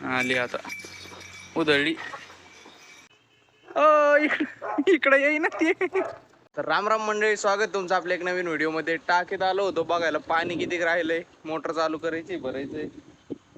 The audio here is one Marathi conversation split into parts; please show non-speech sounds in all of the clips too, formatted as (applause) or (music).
आली आता. उधळली. इकडं इकडं येई ना ती. तर राम राम मंडळी स्वागत तुमचं आपल्या एक नवीन व्हिडिओमध्ये टाकीत आलो होतो बघायला. पाणी किती राहिलंय? मोटर चालू करायची भरायचंय.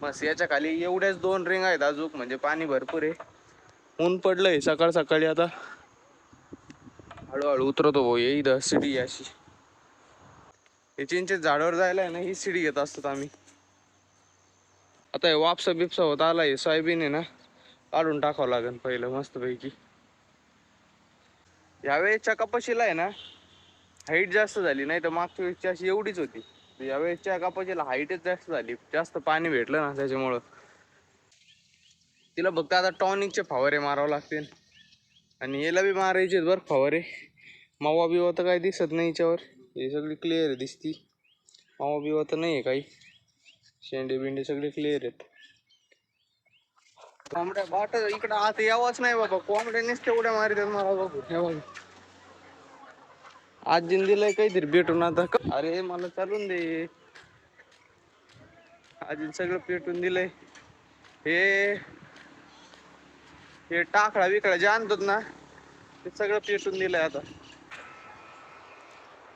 बस याच्या खाली एवढ्याच दोन रिंग आहेत अजून म्हणजे पाणी भरपूर आहे. ऊन पडलंय सकाळ सकाळी आता. हळूहळू उतरतो भाऊ ये इथं सिडी अशी. हे चिंचे झाडावर जायला आहे ना ही सिडी घेत असतात आम्ही. आता हे वापसा बिपसा होत आला हे सोयाबीन आहे ना काढून टाकावं लागेल पहिलं मस्तपैकी. यावेळेसच्या कपाशीला आहे ना हाईट जास्त झाली नाही तर मागच्या वेळेसची अशी एवढीच होती. यावेळेसच्या कपाशीला हाईटच जास्त झाली जास्त पाणी भेटलं ना त्याच्यामुळं. तिला फक्त आता टॉनिकचे फवारे मारावं लागतील. आणि याला बी मारायचे बरं फवारे. मावा बिवा तर काही दिसत नाही याच्यावर. हे सगळी क्लिअर दिसती. मावा बिवा तर नाही आहे काही. शेंडे बिंडे सगळे क्लिअर आहेत. कोंबड्या बाट इकडं आता यावाच नाही बाबा. कोंबड्या नुसते उड्या मारितात मला बघू. हे बघ आजीन दिलंय काहीतरी भेटून आता. अरे मला चालून दे. आजीन सगळं पेटून दिलंय. हे हे टाकळा विकळा जे आणतात ना ते सगळं पेटून दिलंय आता.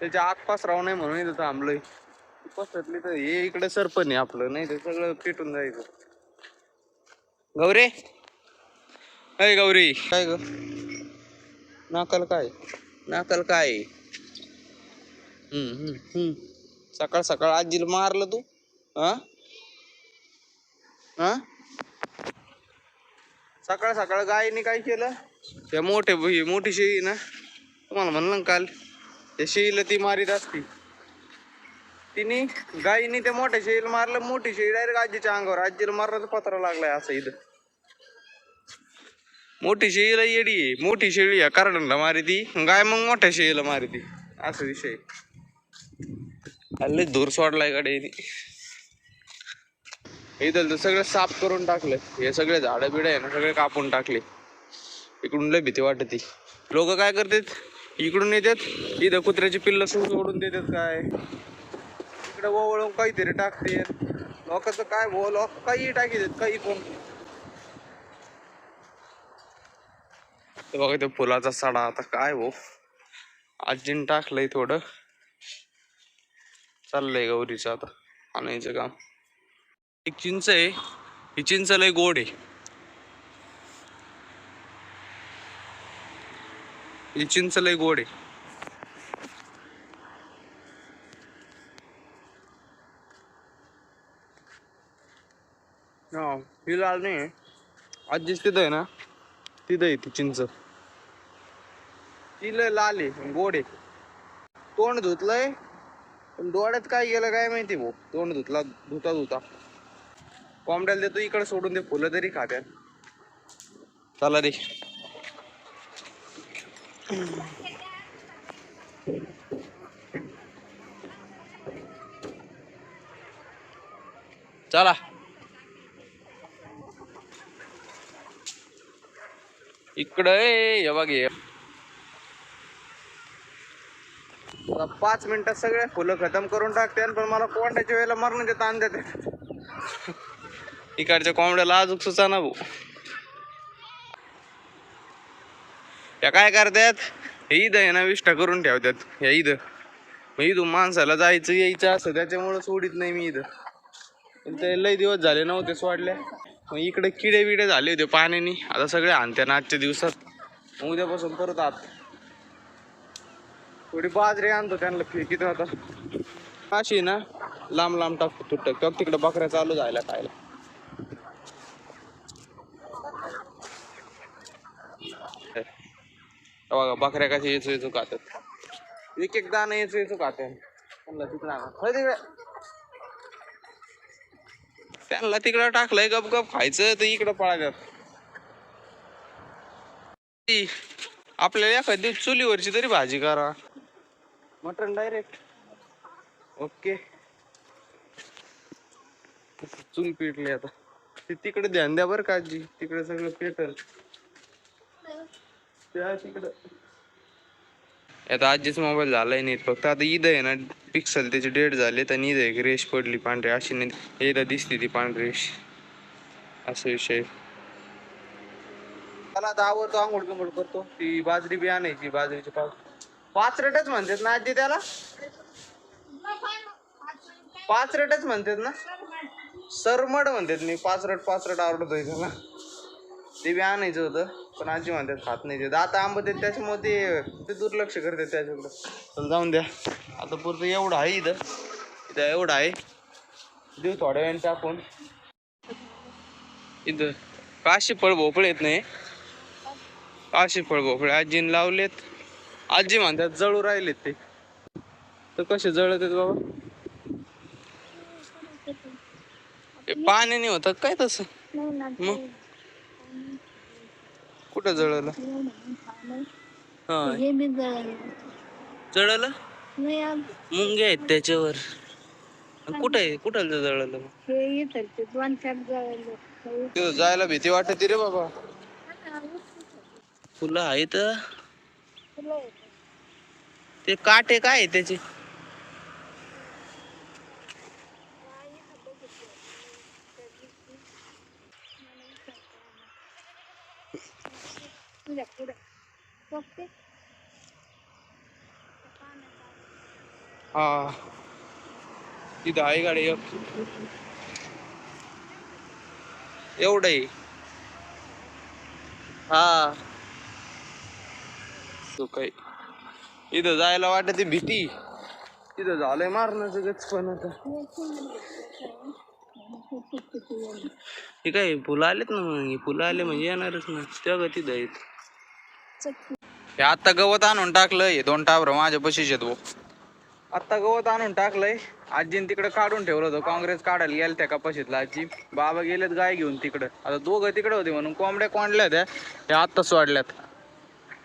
त्याच्या आत राहू नाही म्हणून इथं थांबलोय. पसरतली तर हे इकडे सरपण आहे आपलं नाही तर सगळं पेटून जायचं. गौरी? अय गौरी. काय ग? नाकाल काय? नाकाल काय? हम्म हम्म हम्म. सकाळ सकाळ आजीला मारलं तू? हा? हा? सकाळ सकाळ गायीने काय केलं? त्या मोठे मोठी शेळी ना तुम्हाला म्हणलं काल त्या शेळीला ती मारीत असती. तिने गायीने त्या मोठ्या शेळीला मारलं मोठी शेळी डायरेक्ट आजीच्या अंगावर आजीला मारण्याचा पत्रा लागलाय असं इथं. मोठी शेळीला येडी आहे मोठी शेळी आहे करडणला मारी ती गाय मग मोठ्या शेळीला मारी ती असं विषय. हल्ली धूर सोडलाय गाडी इथं तर सगळं साफ करून टाकलं हे सगळे झाडं बिड आहे ना सगळे कापून टाकले. इकडून लय भीती वाटते. लोक काय करतात? इकडून येतात. इथं कुत्र्याची पिल्ल सोडून देतात काय? इकडे ओवळून काहीतरी टाकते लोकांचं काय भाऊ लोक काही टाकी देत काही कोण. बघा ते फुलाचा सडा आता काय भाऊ आजीन टाकलंय थोडं. चाललंय गौरीचं आता आणायचं काम. एक चिंच आहे ही चिंच लय गोड आहे. ही चिंच लय गोड आहे. ही लाल नाही आहे. आजीच तिथं आहे ना तिथं आहे ती चिंच. ती लय लाल आहे गोड आहे. तोंड धुतलंय पण डोळ्यात काय गेलं काय माहिती भाऊ. तोंड धुतला धुता धुता. कोंबड्याला देतो इकडे सोडून दे फुलं तरी खात्यात. चला रे. चला. इकडं हे बघ हे. पाच मिनिटात सगळे फुलं खतम करून टाकते पण मला कोंड्याच्या वेळेला मरण्याचे ताण देते. इकडच्या कोंबड्याला अजून सुचाना भाऊ. त्या काय करतात? हे ईद आहे ना विष्ठा करून ठेवतात. या ईद मग इथून माणसाला जायचं यायचं असं त्याच्यामुळं सोडित नाही मी इथं. लय दिवस झाले नव्हते सोडल्या. मग इकडे किडे बिडे झाले होते पाण्याने. आता सगळे आणते ना आजच्या दिवसात. उद्यापासून परत आत. थोडी बाजरी आणतो त्यांना फेकीत आता? अशी ना लांब लांब टाकतो तुटक. तर तिकडे बकऱ्या चालू जायला खायला. बघा बकऱ्या कशा येचू येचू खातात. एक एक दाणं येचू येचू खाते त्यांना आणा. तिकडे त्यांना तिकडं टाकलंय गप गप खायचं तर इकडं पळायच्यात ती, आपल्याला एखादी चुलीवरची तरी भाजी करा. Mutton direct okay. चूल पेटली आता. ते तिकडे ध्यान द्या बरं का आजी तिकडे सगळं पेटल. त्या तिकडं. आता आजीच मोबाईल झालाय नाही फक्त आता ईद आहे ना पिक्सल त्याचे डेट झाले तर ईद आहे रेश पडली पांढरी. अशी नाही एकदा दिसते ती पांढरी रेश असा विषय. मला आता आवडतो आंघोळ कंघोळ करतो. ती बाजरी बी आणायची बाजरीची पाच पाच रेटच म्हणतात ना आजी त्याला? पाच रेटच म्हणतात ना? सरमड म्हणतात मी पाच रेट पाच रेट आवडतोय त्याला. ते बी आणायचं होतं पण आजी म्हणतात खात नाही ते आता आंबा देत त्याच्यामुळे ते ते दुर्लक्ष करतात त्याच्याकडं. चल जाऊन द्या. आता पुरतं एवढं आहे इथं. इथं एवढं आहे. देऊ थोड्या वेळाने टाकून. इथं काशी फळ भोपळे येत नाही काशी फळ भोपळे आजीने लावलेत. आजी म्हणतात जळू राहिलेत ते. तर कसे जळत आहेत बाबा? पाण्याने होतात काय तसं? मग? कुठं जळलं? हा. हे मी जळालं. जळलं? नाही आज. मुंगे आहेत त्याच्यावर. आणि कुठं आहे? कुठं जळलं मग? हे येतात ते दोन चार जळालं. तिथं जायला भीती वाटते रे बाबा. फुलं आहेत. ते काटे काय आहे त्याचे? तुझ्या पुढे बघते हा इथं आहे गाडी एक. एवढं आहे. हा. तो काही इथं जायला वाटत भीती. इथं झालंय मारण्याचं गच पण आता. हे काय फुलं आलेत ना मग? हे फुलं आले म्हणजे येणारच ना. तेव्हा तिथं आहेत. हे आता गवत आणून टाकलं हे दोन टावर माझ्या पशीच येत भाऊ. आता गवत आणून टाकलंय. आजीन तिकडे काढून ठेवलं होतं. काँग्रेस काढायला गेलं त्या कपाशीतला आजी. बाबा गेलेत गाय घेऊन तिकडं. आता दोघं तिकडे होते म्हणून कोंबड्या कोंडल्या त्या त्या आत्ता सोडल्यात.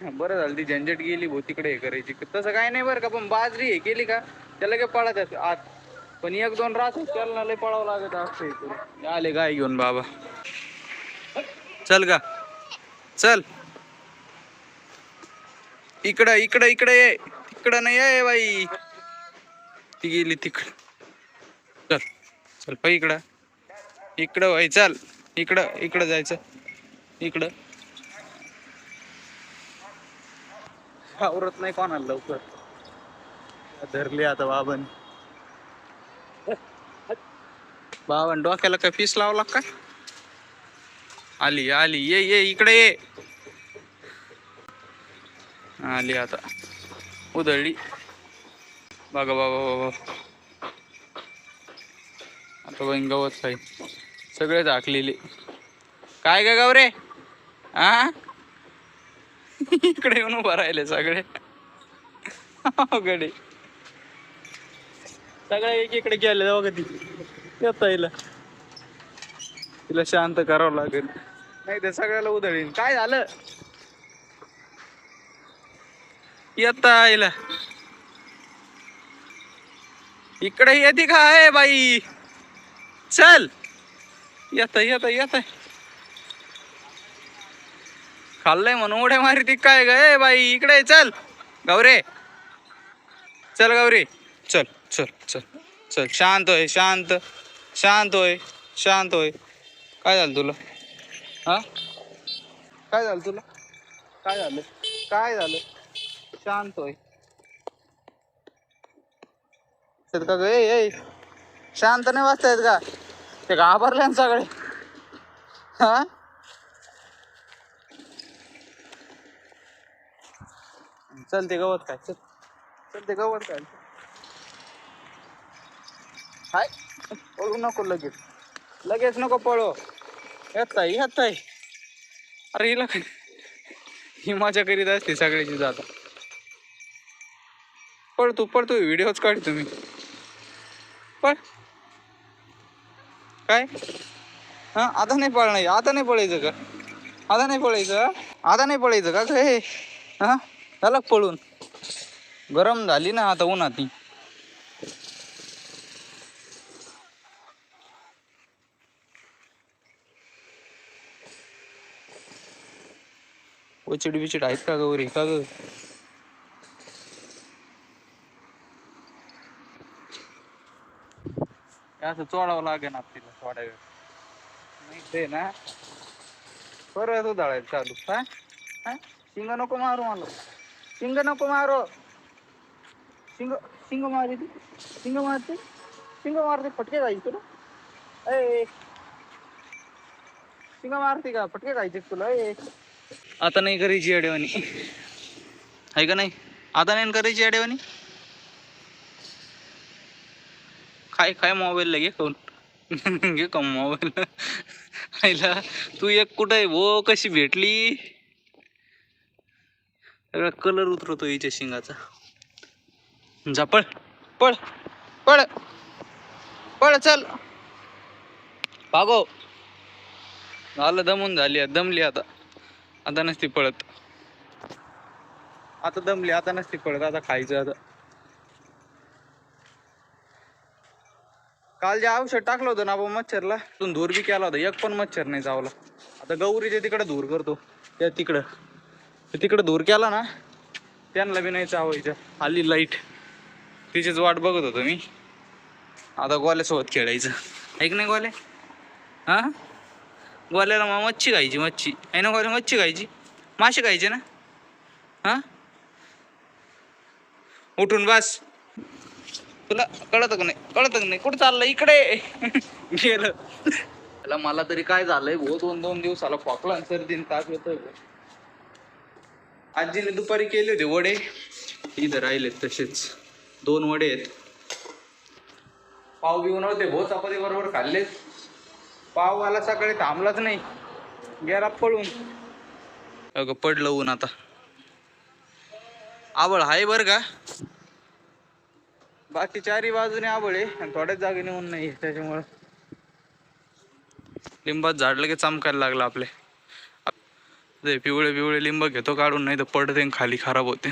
बरं झालं ती झंझट गेली भाऊ तिकडे हे करायची. तसं काय नाही बरं का पण बाजरी हे केली का त्याला काय पळत आत. पण एक दोन रात त्याला लय पळावं लागत असतं आले गाय घेऊन बाबा. चल का चल. इकडं इकडं इकडं ये. इकडं नाही ये बाई. ती गेली तिकडं. चल चल पाय इकडं. इकडं बाई चल. इकडं इकडं जायचं. इकडं. आवरत नाही कोणाला लवकर. धरली आता बाबन. बाबन डोक्याला काय फीस लावला काय आली आली. ये ये इकडे ये. आली आता. उधळली. बघा बाबा बाबा आता बहीण गवत काही सगळे झाकलेले. काय ग गवरे? आ? (laughs) इकडे येऊन उभा राहिले सगळे. गडे सगळे एक इकडे गेले बघा ती. येता येईल तिला शांत करावं लागेल. नाही ते सगळ्याला उधळीन. काय झालं? येता आईला इकडे येते काय बाई? चल. येत येत येत खाल्लंय म्हणून उड्या मारी ती काय ग? ए बाई इकडे चल. गौरे. चल गौरी. चल चल चल चल. शांत होय शांत. शांत होय शांत होय. काय झालं तुला? हा? काय झालं तुला? काय झालं? काय झालं? शांत होय. का ग? ए शांत नाही वाचतायत का? ते घाबरले ना सगळे. हा? चल ते गवत काय चल. चल ते गवत काय हाय. पळू नको लगेच. लगेच नको पळो. येत आहे येत आहे. अरे हिला काय? ही माझ्या करीत असते सगळ्याची जाता. पळ तू पळ तू व्हिडिओच काढ तुम्ही. पळ. काय? हा आता नाही पळणार आता नाही पळायचं का? आता नाही पळायचं? आता नाही पळायचं का? काय हा झालं पळून? गरम झाली ना आता उन्हात. ती चिड बिचिड आहेत का गौरी? का ग? असं चोळावं लागेल आपल्याला थोडा वेळ. नाही ते ना. परत उधळायला चालू. हा? हा? शिंग नको मारू मला. शिंग नको मारू. शिंग शिंग मारी ती शिंग मारते. शिंग मारते. फटके जायचे तुला. ए. शिंग मारते का? फटके जायचे तुला. ए. आता नाही करायची अडेवानी आहे का नाही? आता नाही करायची अडेवानी काय खाय मोबाईल घे खाऊन. (laughs) घे का मोबाईल (laughs) आईला तू एक कुठं आहे वो कशी भेटली? सगळा कलर उतरतो हिच्या शिंगाचा. जा पळ पळ पळ पळ चल. भागो. झालं दमून झाली दमली आता. आता नसती पळत. आता दमली आता नसती पळत. आता खायचं आता. काल जे औषध टाकलं होतं ना आपण मच्छरला तिथून धूर बी केला होता. एक पण मच्छर नाही चावला आता गौरीच्या तिकडे धूर करतो त्या तिकडं. तिकडं धूर केला ना त्यांना बी नाही चावायचं. आली लाइट तिचीच वाट बघत होतो मी. आता गोल्यासोबत खेळायचं. ऐक नाही ग्वाले हा? गोल्याला मग मच्छी खायची मच्छी. आहे ना गोल्या मच्छी खायची? मासे खायचे ना? हा? उठून बस. तुला कळत का नाही? कळत नाही. कुठं चाललं? इकडे. गेलं. त्याला मला तरी काय झालंय भो? दोन दोन दिवसाला खोकला आणि सर्दी ताप येतोय आजीने दुपारी केले होते वडे. इथं राहिलेत तसेच. दोन वडे आहेत. पाव बिऊन होते भो चपाती बरोबर खाल्लेत. पाव आला सकाळी थांबलाच नाही. गेला पळून. अगं पडलं ऊन आता. आवड आहे बरं का? बाकी चारी बाजूने आबळ आहे आणि थोड्याच जागेने ऊन नाही त्याच्यामुळं. लिंबात झाड लगेच चमकायला लागलं आपले. ते पिवळे पिवळे लिंब घेतो काढून नाही तर पडते खाली खराब होते.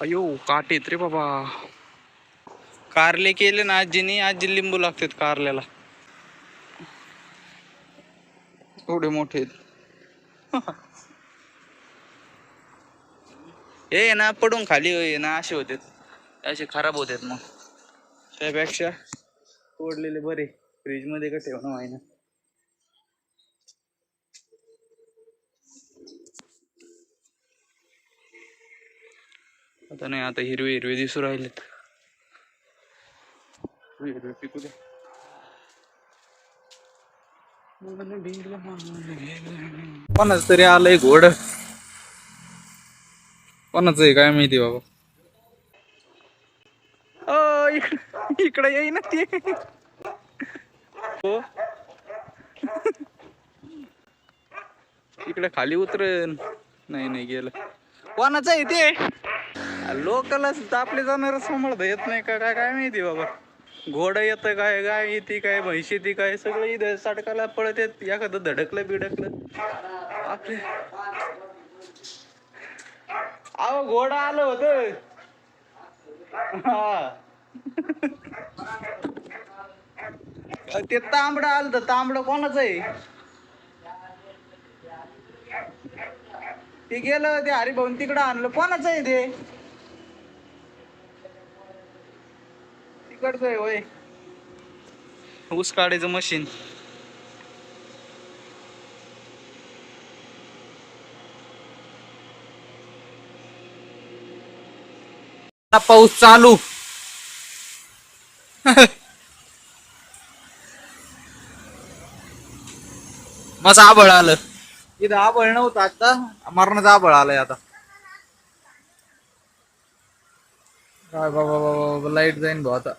अयो काटेत रे बाबा. कारले केले ना आजीने आजी लिंबू लागतात कारल्याला. एवढे मोठे आहेत. हे ना पडून खाली हे ना असे होते. असे खराब होतात मग. त्यापेक्षा तोडलेले बरे. फ्रीजमध्ये का ठेवणं आहे ना. आता नाही आता हिरवे हिरवे दिसू राहिलेत. हिरवे हिरवे पिकू दे. कोणाच तरी आलंय घोड. कोणाचं आहे? काय माहिती बाबा. इकडे येई ना ते. हो इकडे खाली उतरन नाही नाही गेलं. कोणाचं आहे ते? लोकलच आपले जाणार सांभाळता येत नाही का? काय काय माहिती बाबा. घोडं येतं काय? गाय येते काय? म्हैस येते काय? सगळं इथं साडकाला पळत येत. एखादं धडकलं बिडकलं. आपले अहो घोडा आलं होत. ते तांबडं आलं तर तांबडं कोणाचं आहे? ते गेलं ते हरिभाऊन तिकडं आणलं. कोणाचं आहे ते? तिकडचं आहे होय. ऊस काढायचं मशीन पाऊस चालू. माझं आबळ आलं. इथं आबळ नव्हतं आता मरणाचं आबळ आलंय आता. काय बाबा बाबा लाइट जाईन भाऊ आता.